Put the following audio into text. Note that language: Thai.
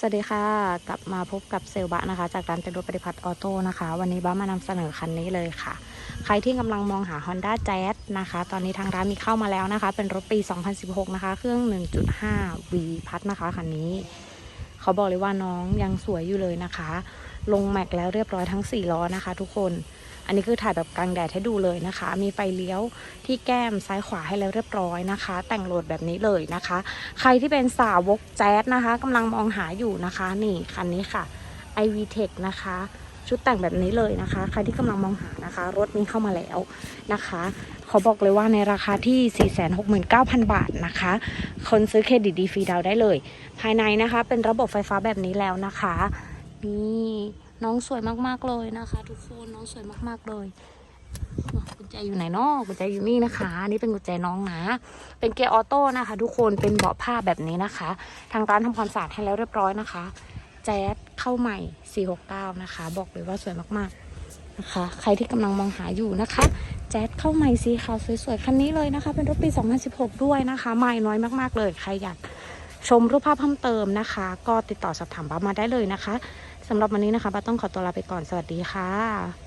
สวัสดีค่ะ กลับมาพบกับเซลบะนะคะ จากร้านแต่งรถปฏิพัฒน์ออโต้นะคะ วันนี้บ้ามานำเสนอคันนี้เลยค่ะ ใครที่กำลังมองหา Honda Jazz นะคะ ตอนนี้ทางร้านมีเข้ามาแล้วนะคะ เป็นรถปี 2016 นะคะ เครื่อง 1.5 V พัดนะคะคันนี้ เขาบอกเลยว่าน้องยังสวยอยู่เลยนะคะ ลงแม็กแล้วเรียบร้อยทั้ง 4 ล้อนะคะ ทุกคน อันนี้คือถ่ายแบบกลางแดดให้ดูเลยนะคะ มีไฟเลี้ยวที่แก้มซ้ายขวาให้แล้วเรียบร้อยนะคะ แต่งโหลดแบบนี้เลยนะคะ ใครที่เป็นสาวกแจ๊สนะคะกำลังมองหาอยู่นะคะ นี่คันนี้ค่ะ iV Tech นะคะชุดแต่งแบบนี้เลยนะคะ ใครที่กำลังมองหานะคะ รถนี้เข้ามาแล้วนะคะ เขาบอกเลยว่าในราคาที่ 469,000 บาทนะคะ คนซื้อเครดิตดีฟรีดาวได้เลย ภายในนะคะ เป็นระบบไฟฟ้าแบบนี้แล้วนะคะ นี่ น้องสวยมากๆเลยนะคะ ทุกคนน้องสวยมากๆเลยกุญแจอยู่ไหนเนาะกุญแจอยู่นี่นะคะอันนี่เป็นกุญแจน้องนะ เป็นเกียร์ออโต้นะคะ ทุกคนเป็นเบาะผ้าแบบนี้นะคะ ทางร้านทำความสะอาดให้แล้วเรียบร้อยนะคะ แจ๊สเข้าใหม่ 469 นะคะ บอกเลยว่าสวยมากๆนะคะ ใครที่กำลังมองหาอยู่นะคะ แจ๊สเข้าใหม่สีขาวสวยๆคันนี้เลยนะคะ เป็นรถปี 2016 ด้วยนะคะ ใหม่น้อยมากๆเลย ใครอยาก ชมรูปภาพเพิ่มเติมนะคะ ก็ติดต่อสอบถามบ้ามาได้เลยนะคะสำหรับวันนี้นะคะบ้าต้องขอตัวลาไปก่อนสวัสดีค่ะ